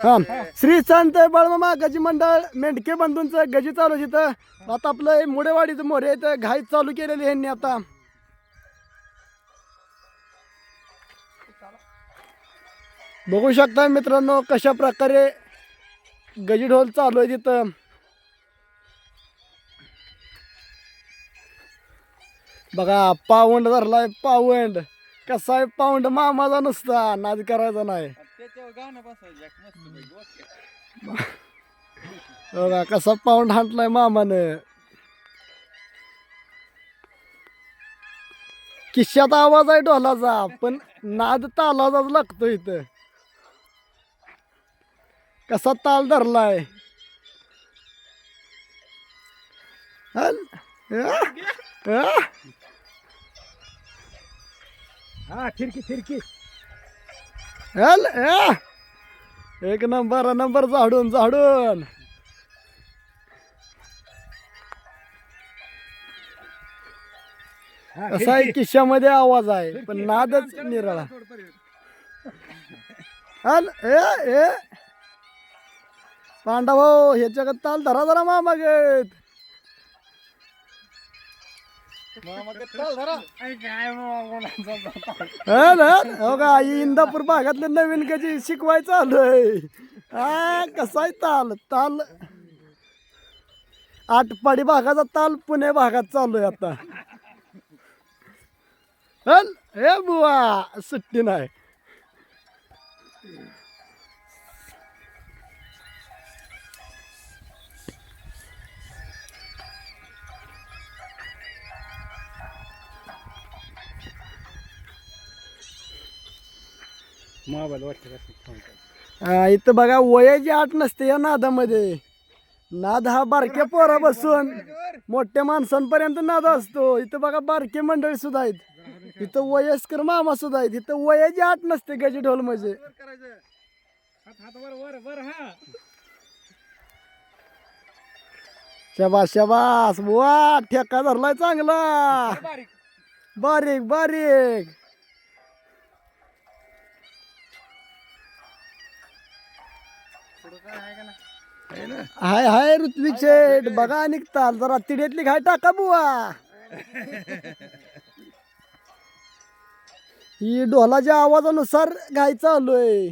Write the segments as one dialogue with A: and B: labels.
A: हा श्री संत बळमामा गजी मंडळ मेंढके बंधूंचं गजी चालू आहे तिथं आता आपलं मुडेवाडीचं मोरे तर घाई चालू केलेली ह्यांनी आता. बघू शकता मित्रांनो कशा प्रकारे गजी ढोल चालू आहे तिथं बघा पाऊंड धरलाय पाऊंड. कसा आहे पाऊंड? मामाचा नुसता नाद करायचा नाही.
B: त्याच्यावर गाणं बसायचं एक मस्त पैकी, ओके.
A: बघा कसा पाऊंड हांटलाय मामानं किश्यात आवाज आहे ढोलाचा पण नाद तालाचाच लागतो इथं कसा ताल धरलाय हल?
B: हा खिडकी खिडकी
A: हल? एक नंबर नंबर झाडून झाडून. कसा आहे किश्यामध्ये आवाज आहे पण नादच निराळा. हल ए ए पांडा भाऊ ह्याच्याकडे ताल धरा जरा मामा हो का? ही इंदापूर भागातले नवीन कशी शिकवायचं आलोय. हा कसा आहे ताल? ताल. आटपाडी भागाचा ताल पुणे भागात चालू आहे आता. हे बुवा सुट्टी नाही.
B: मोबाईल वाटतं
A: इथं बघा वयाची आठ नसते या नादामध्ये. नाद हा बारक्या पोरा बसून मोठ्या माणसांपर्यंत नाद असतो. इथं बघा बारके मंडळी सुद्धा आहेत. इथं वयस्कर मामा सुद्धा आहेत. इथं वयाची आठ नसते गजी ढोल म्हणजे शबास शबास. वा ठेका धरलाय चांगला.
B: बारीक
A: बारीक. हाय हाय ऋत्विक शेठ. बघा निघताल. जरा तिड्यातली घाय टाका बुवा. ही ढोलाच्या आवाजानुसार घाय चालूय
B: आहे.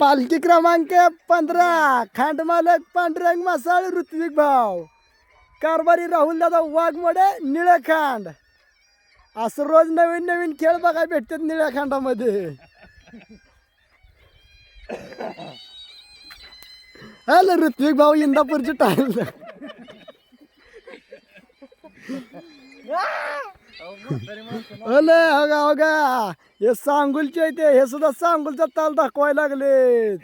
A: पालखी क्रमांक पंधरा. खांड मालक पांडुरंग मासाळ ऋत्विक भाव कारभारी राहुल दादा वाघमोडे निळ्या खांड असं रोज नवीन नवीन खेळ बघायला भेटतात निळ्या खांडामध्ये. हॅलो ऋत्विक भाऊ इंदापूरची टाइम. अले अगा अगा हे सांगुलचे आहे ते हे सुद्धा सांगुलचा ताल दाखवायला लागलेत.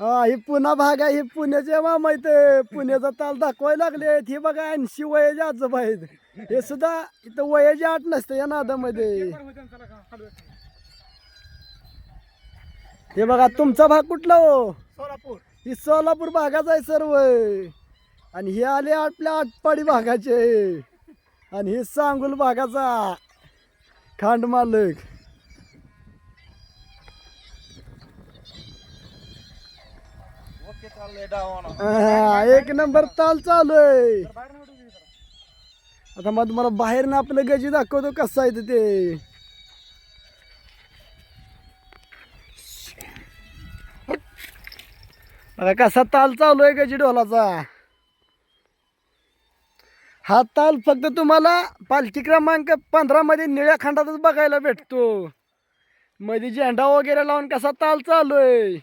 A: हा ही पुन्हा भाग आहे ही पुण्याचे मामा इथे. पुण्याचा ताल दाखवायला लागलेत. हे बघा ऐंशी वयाचे आजोबा आहेत. हे सुद्धा इथं वयाची आठ नसते या नादामध्ये. हे बघा तुमचा भाग कुठला हो?
B: सोलापूर.
A: ही सोलापूर भागाचा आहे सर्व. आणि हे आले आपल्या आटपाडी भागाचे. आणि हे सांगुल भागाचा खांड मालक. एक नंबर ताल चालू आहे. आता मग तुम्हाला बाहेर ना आपलं गजी दाखवतो कसं आहे ते. बघा कसा ताल चालू आहे गजी ढोलाचा? हा ताल फक्त तुम्हाला पालखी क्रमांक पंधरामध्ये निळ्या खंडातच बघायला भेटतो. मध्ये झेंडा वगैरे लावून कसा ताल चालू आहे.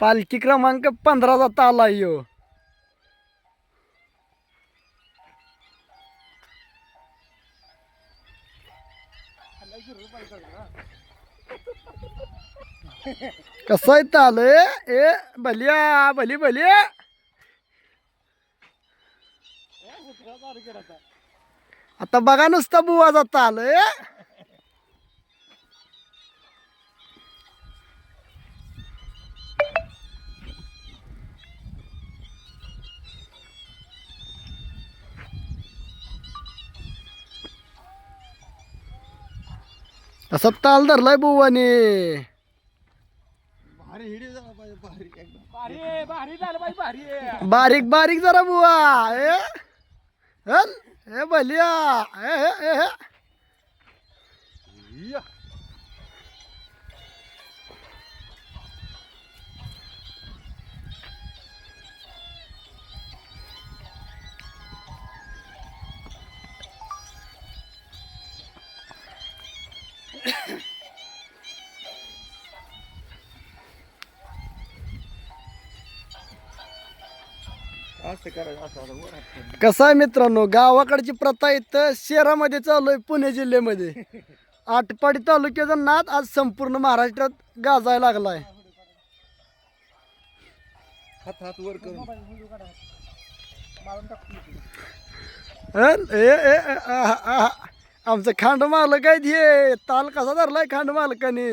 A: पालखी क्रमांक पंधराचा ताल आहे हो. कसं आहे ताल ए भलिया भली भली. आता बघा नुसता बुवाचा ताल ए असा ताल धरलाय बुवाने.
B: भारी हिडी झाला पाहिजे भारी. एकदम
C: भारी आहे, भारी झालं पाहिजे भारी आहे.
A: बारीक बारीक जरा बुवा. ए हल. कसं आहे मित्रांनो गावाकडची प्रथा इथं शहरामध्ये चालू आहे पुणे जिल्ह्यामध्ये. आटपाडी तालुक्याचा नाद आज संपूर्ण महाराष्ट्रात गाजायला
B: हात हात वर करून.
A: ए, आहा. आमचं खांड मालक आहे हे. ताल कसा धरलाय खांड मालकाने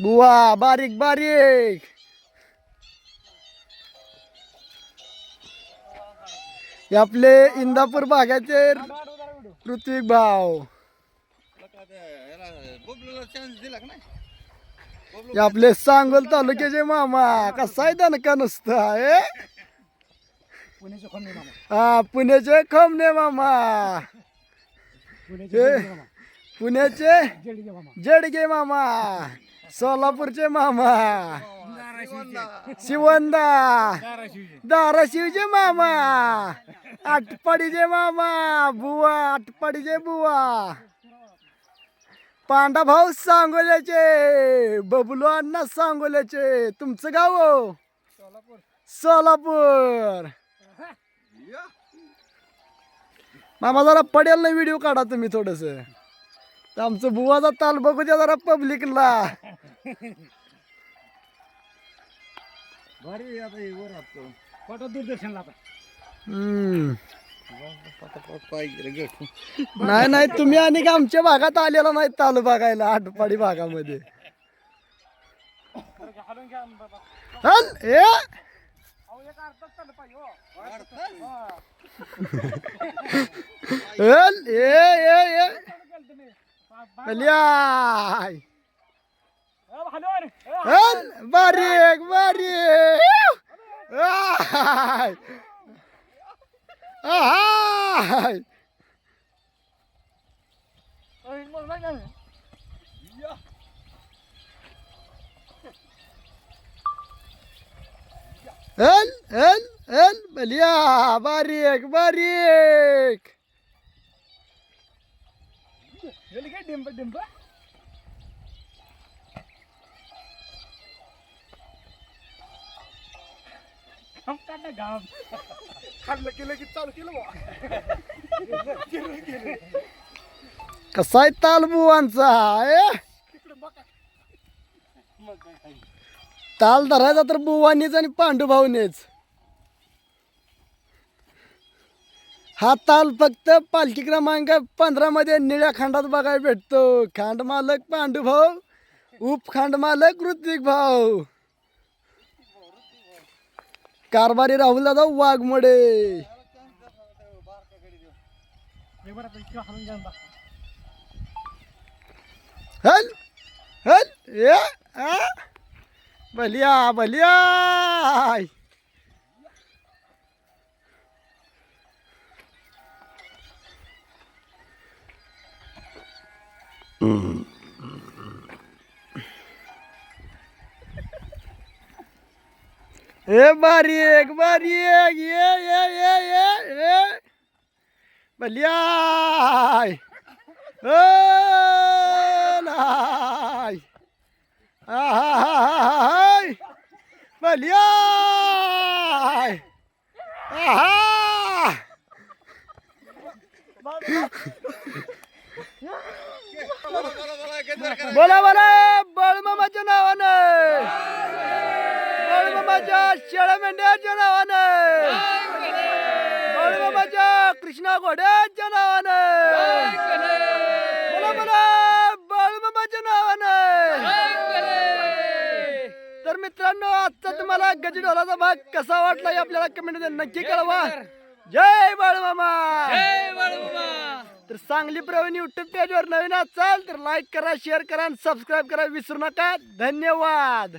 A: बुवा बारीक बारीक. आपले इंदापूर भागाचे ऋत्विक भाव आपले सांगोल तालुक्याचे मामा. कसा आहे दणका नुसता
C: मामा
A: हा पुण्याचे खमने मामा.
C: पुण्याचे. जेडगे मामा.
A: सोलापूरचे मामा. शिवंदा.
C: धाराशिवचे.
A: मामा. आटपाडीचे मामा. बुवा आटपाडीचे बुवा. पांडा भाऊ सांगोल्याचे बबलू अण्णा सांगोल्याचे. तुमचं गाव?
C: सोलापूर.
A: मामा जरा पडेल ना व्हिडिओ काढा तुम्ही थोडस. आमचं बुवाचा ताल बघू द्या जरा पब्लिकला
B: भारी आता हे वर
C: फोटो दूरदर्शनला आता
A: हम्म. नाही नाही तुम्ही आणि का आमच्या भागात आलेला नाही ताल बघायला आटपाडी भागामध्ये. हल ए. हल ए ए ए
C: चालू केलं तुम्ही. बा- बा-
A: बलिया
C: अहो, हालून. अहो,
A: हल बारीक बारीक आय.
C: घाम. खाल्लं केलं की चालू केलं बुवा.
A: कसा आहे ताल बुवांचा ए
C: मग काय खाईल.
A: ताल धरायचा तर बुवानीच आणि पांडुभाऊनेच हा ताल फक्त पालखी क्रमांक पंधरामध्ये निळ्या खांडात बघायला भेटतो. खांड मालक पांडुभाऊ उपखांड मालक ऋत्विक भाऊ. कारभारी राहुल दादा वाघमोडे. हल हल ए भलिया बलिया. बलिया ए बारीक बारीक ये ये ये ये ये बलिया ओ नाही आहाय बलिया आहा
B: बोला, बोला, बोला,
A: बळमामाच्या नावानं. बळमामाच्या शेळ्या मेंढ्याच्या नावानं. बळमामाच्या कृष्णा घोड्याच्या नावानं. बोला बोला बळमामाच्या नावानं. तर मित्रांनो आजचा तुम्हाला गजडोलाचा भाग कसा वाटला हे आपल्याला कमेंटमध्ये नक्की कळवा. जय बाळमामा. तर सांगली प्रवीण युट्यूब पेजवर नवीन असाल तर लाईक करा शेअर करा आणि सबस्क्राईब करा. विसरू नका. धन्यवाद.